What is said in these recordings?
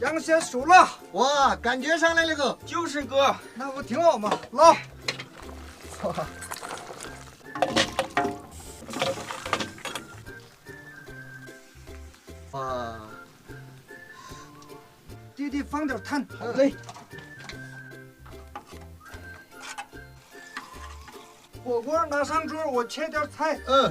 羊血熟了，哇，感觉上来了个，就是哥，那不挺好吗？捞。哇，弟弟放点炭。好嘞。火锅拿上桌，我切点菜。嗯，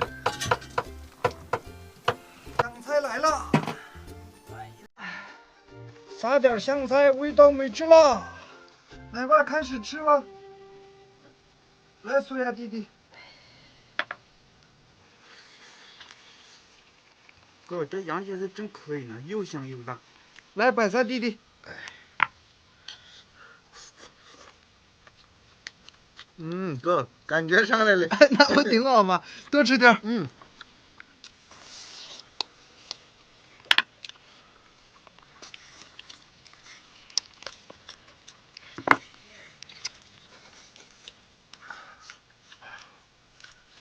撒点香菜，味道美极了。来吧，开始吃吧。来，苏亚弟弟，哥这羊蝎子真可以呢，又香又辣。来白菜弟弟。嗯，哥，感觉上来了。那不挺好吗？多吃点。嗯，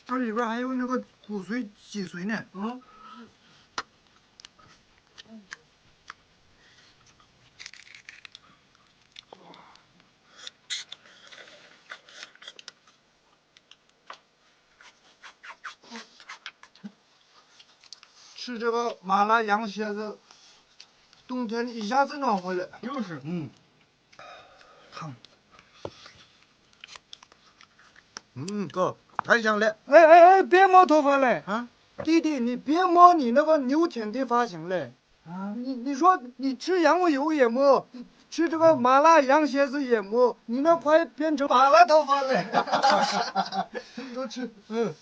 这里边还有那个骨髓、脊髓呢。嗯，吃这个麻辣羊蝎子，冬天一下子暖和了。就是，嗯，烫。嗯，哥，太香了。哎哎哎，别摸头发嘞！啊，弟弟，你别摸你那个牛舔的发型嘞！啊，你你说你吃羊油也摸，吃这个麻辣羊蝎子也摸，你那快变成麻辣头发了。多吃，嗯。